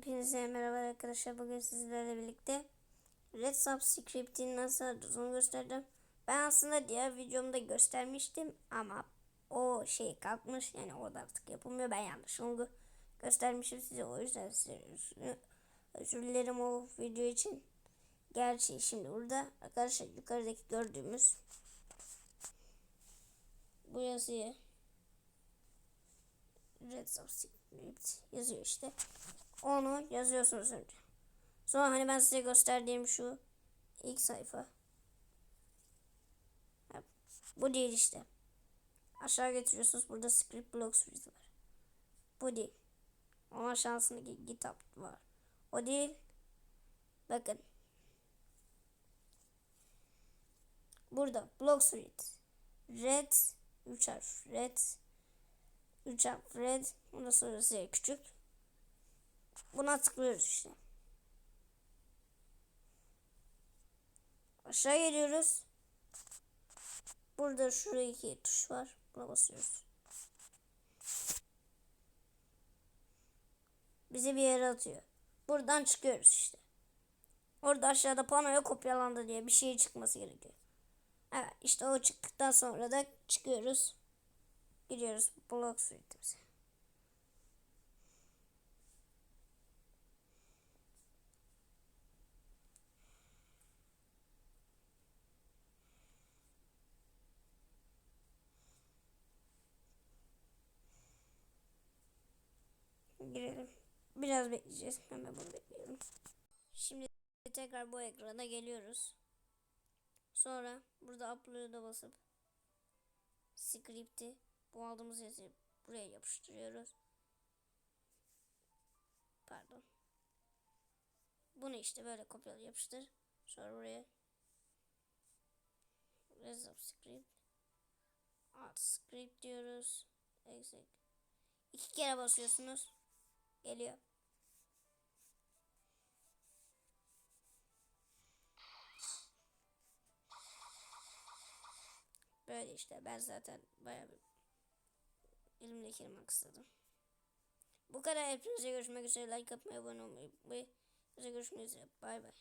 Hepinize merhaba arkadaşlar. Bugün sizlerle birlikte Red Subscript'in nasıl olduğunu gösterdim. Ben aslında diğer videomda göstermiştim ama o şey kalkmış. Yani orada artık yapılmıyor. Ben yanlış onu göstermişim size. O yüzden size özür dilerim o video için. Gerçi şimdi burada arkadaşlar yukarıdaki gördüğümüz bu yazıyı Red Subscript yazıyor işte. Onu yazıyorsunuz önce. Sonra hani ben size gösterdiğim şu ilk sayfa. Bu değil işte. Aşağı getiriyorsunuz. Burada script blocks var. Bu değil. Onun aşağısındaki GitHub var. O değil. Bakın. Burada block suite. Red 3 harf. Red 3 harf red. Sonra Z küçük. Buna tıklıyoruz işte. Aşağı geliyoruz. Burada şuraya iki tuş var. Buna basıyoruz. Bizi bir yere atıyor. Buradan çıkıyoruz işte. Orada aşağıda panoya kopyalandı diye bir şey çıkması gerekiyor. Evet işte o çıktıktan sonra da çıkıyoruz. Gidiyoruz blok suite'imize. girelim. Biraz bekleyeceğiz. Hemen bunu bekliyorum. Şimdi tekrar bu ekrana geliyoruz. Sonra burada upload'a basıp script'i bu aldığımız yazıyı buraya yapıştırıyoruz. Pardon. Bunu işte böyle kopyala yapıştır. Sonra buraya resolve script alt script diyoruz. Exec. İki kere basıyorsunuz. Geliyor. Böyle işte ben zaten bayağı bir elimdeki kırmak istedim. Bu kadar hepinize görüşmek üzere like atmayı abone olmayı ve görüşmek üzere bay bay.